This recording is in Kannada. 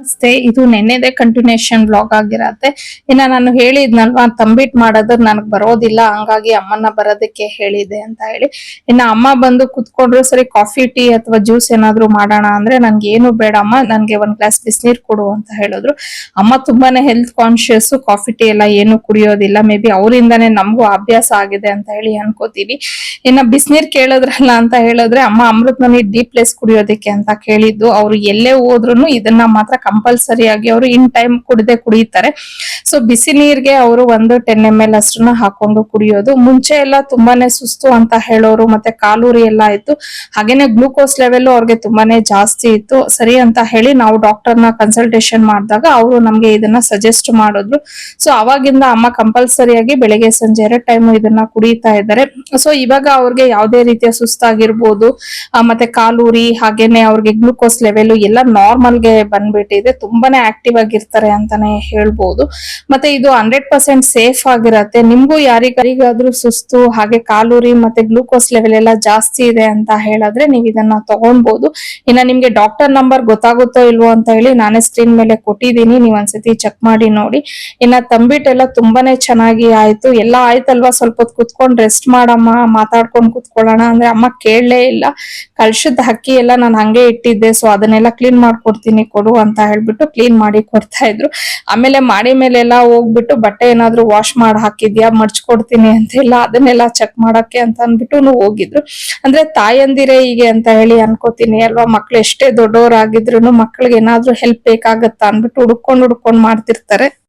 ನಮಸ್ತೆ, ಇದು ನೆನ್ನೆದೆ ಕಂಟಿನ್ಯೂಷನ್ ಬ್ಲಾಗ್ ಆಗಿರತ್ತೆ. ಇನ್ನ ನಾನು ಹೇಳಿದ್ನಲ್ವಾ, ತಂಬಿಟ್ ಮಾಡೋದು ನನಗ್ ಬರೋದಿಲ್ಲ, ಹಂಗಾಗಿ ಅಮ್ಮನ ಬರೋದಕ್ಕೆ ಹೇಳಿದೆ ಅಂತ ಹೇಳಿ. ಇನ್ನ ಅಮ್ಮ ಬಂದು ಕುತ್ಕೊಂಡ್ರು, ಸರಿ ಕಾಫಿ ಟೀ ಅಥವಾ ಜ್ಯೂಸ್ ಏನಾದ್ರು ಮಾಡೋಣ ಅಂದ್ರೆ ನನ್ಗೆ ಏನು ಬೇಡ, ಅಮ್ಮ ನನ್ಗೆ ಒಂದ್ ಗ್ಲಾಸ್ ಬಿಸಿನೀರ್ ಕೊಡು ಅಂತ ಹೇಳಿದ್ರು. ಅಮ್ಮ ತುಂಬಾನೇ ಹೆಲ್ತ್ ಕಾನ್ಶಿಯಸ್ ಕಾಫಿ ಟೀ ಎಲ್ಲ ಏನು ಕುಡಿಯೋದಿಲ್ಲ. ಮೇ ಬಿ ಅವರಿಂದಾನೇ ನಮಗೂ ಅಭ್ಯಾಸ ಆಗಿದೆ ಅಂತ ಹೇಳಿ ಅನ್ಕೋತೀವಿ ಇನ್ನ ಬಿಸಿನೀರ್ ಕೇಳಿದ್ರಲ್ಲ ಅಂತ ಹೇಳಿದ್ರೆ, ಅಮ್ಮ ಅಮೃತ್ನಲ್ಲಿ ಡೀಪ್ ಪ್ಲೇಸ್ ಕುಡಿಯೋದಕ್ಕೆ ಅಂತ ಕೇಳಿದ್ದು. ಅವ್ರು ಎಲ್ಲೇ ಹೋದ್ರು ಇದನ್ನ ಮಾತ್ರ ಕಂಪಲ್ಸರಿ ಆಗಿ ಅವರು ಇನ್ ಟೈಮ್ ಕುಡದೆ ಕುಡಿತಾರೆ. ಸೊ ಬಿಸಿ ನೀರ್ಗೆ ಅವರು ಒಂದು ಟೆನ್ ಎಂ ಎಲ್ ಅಷ್ಟನ್ನ ಹಾಕೊಂಡು ಕುಡಿಯೋದು. ಮುಂಚೆ ಎಲ್ಲ ತುಂಬಾನೇ ಸುಸ್ತು ಅಂತ ಹೇಳೋರು ಮತ್ತೆ ಕಾಲೂರಿ ಎಲ್ಲ ಇತ್ತು. ಹಾಗೇನೆ ಗ್ಲೂಕೋಸ್ ಲೆವೆಲ್ ಅವ್ರಿಗೆ ತುಂಬಾನೇ ಜಾಸ್ತಿ ಇತ್ತು. ಸರಿ ಅಂತ ಹೇಳಿ ನಾವು ಡಾಕ್ಟರ್ನ ಕನ್ಸಲ್ಟೇಷನ್ ಮಾಡಿದಾಗ ಅವರು ನಮ್ಗೆ ಇದನ್ನ ಸಜೆಸ್ಟ್ ಮಾಡಿದ್ರು. ಸೊ ಅವಾಗಿಂದ ಅಮ್ಮ ಕಂಪಲ್ಸರಿ ಆಗಿ ಬೆಳಗ್ಗೆ ಸಂಜೆ ಎರಡು ಟೈಮ್ ಇದನ್ನ ಕುಡಿತಾ ಇದ್ದಾರೆ. ಸೊ ಇವಾಗ ಅವ್ರಿಗೆ ಯಾವುದೇ ರೀತಿಯ ಸುಸ್ತಾಗಿರ್ಬೋದು ಮತ್ತೆ ಕಾಲೂರಿ, ಹಾಗೇನೆ ಅವ್ರಿಗೆ ಗ್ಲೂಕೋಸ್ ಲೆವೆಲ್ ಎಲ್ಲ ನಾರ್ಮಲ್ಗೆ ಬಂದ್ಬಿಟ್ಟಿದೆ ತುಂಬಾನೇ ಆಕ್ಟಿವ್ ಆಗಿರ್ತಾರೆ ಅಂತಾನೆ ಹೇಳ್ಬೋದು. ಮತ್ತೆ ಇದು ಹಂಡ್ರೆಡ್ ಪರ್ಸೆಂಟ್ ಸೇಫ್ ಆಗಿರತ್ತೆ. ನಿಮ್ಗೂ ಯಾರಿಗಾರಿಗಾದ್ರೂ ಸುಸ್ತು, ಹಾಗೆ ಕಾಲೂರಿ ಮತ್ತೆ ಗ್ಲೂಕೋಸ್ ಲೆವೆಲ್ ಎಲ್ಲ ಜಾಸ್ತಿ ಇದೆ ಅಂತ ಹೇಳಿದ್ರೆ ನೀವು ಇದನ್ನ ತಗೊಳ್ಬಹುದು ಇನ್ನ ನಿಮ್ಗೆ ಡಾಕ್ಟರ್ ನಂಬರ್ ಗೊತ್ತಾಗುತ್ತೋ ಇಲ್ವೋ ಅಂತ ಹೇಳಿ ನಾನೇ ಸ್ಕ್ರೀನ್ ಮೇಲೆ ಕೊಟ್ಟಿದ್ದೀನಿ. ನೀವ್ ಒಂದ್ಸತಿ ಚೆಕ್ ಮಾಡಿ ನೋಡಿ. ಇನ್ನ ತಂಬಿಟ್ಟೆಲ್ಲ ತುಂಬಾನೇ ಚೆನ್ನಾಗಿ ಆಯ್ತು. ಎಲ್ಲ ಆಯ್ತಲ್ವಾ? ಸ್ವಲ್ಪ ಹೊತ್ತು ಕುತ್ಕೊಂಡ್ ರೆಸ್ಟ್ ಮಾಡಮ್ಮ, ಮಾತಾಡ್ಕೊಂಡ್ ಕುತ್ಕೊಳ್ಳೋಣ ಅಂದ್ರೆ ಅಮ್ಮ ಕೇಳಲೇ ಇಲ್ಲ. ಕಳ್ಸದ ಹಕ್ಕಿ ಎಲ್ಲ ನಾನು ಹಂಗೆ ಇಟ್ಟಿದ್ದೆ ಸೊ ಅದನ್ನೆಲ್ಲ ಕ್ಲೀನ್ ಮಾಡ್ಕೊಡ್ತೀನಿ, ಕೊಡು ಅಂತ ಹೇಳ್ಬಿಟ್ಟು ಕ್ಲೀನ್ ಮಾಡಿ ಕೊಡ್ತಾ ಇದ್ರು. ಆಮೇಲೆ ಮಾಡಿ ಮೇಲೆಲ್ಲ ಹೋಗ್ಬಿಟ್ಟು ಬಟ್ಟೆ ಏನಾದ್ರು ವಾಶ್ ಮಾಡಿ ಹಾಕಿದ್ಯಾ ಮಡ್ಚ್ಕೊಡ್ತೀನಿ ಅಂತ ಎಲ್ಲ ಅದನ್ನೆಲ್ಲ ಚೆಕ್ ಮಾಡಕ್ಕೆ ಅಂತ ಅನ್ಬಿಟ್ಟು ಹೋಗಿದ್ರು. ಅಂದ್ರೆ ತಾಯಂದಿರೇ ಹೀಗೆ ಅಂತ ಹೇಳಿ ಅನ್ಕೋತೀನಿ ಅಲ್ವಾ, ಮಕ್ಳು ಎಷ್ಟೇ ದೊಡ್ಡವರಾಗಿದ್ರು ಮಕ್ಳಿಗೆ ಏನಾದ್ರೂ ಹೆಲ್ಪ್ ಬೇಕಾಗತ್ತಾ ಅನ್ಬಿಟ್ಟು ಹುಡ್ಕೊಂಡ್ ಹುಡ್ಕೊಂಡು ಮಾಡ್ತಿರ್ತಾರೆ.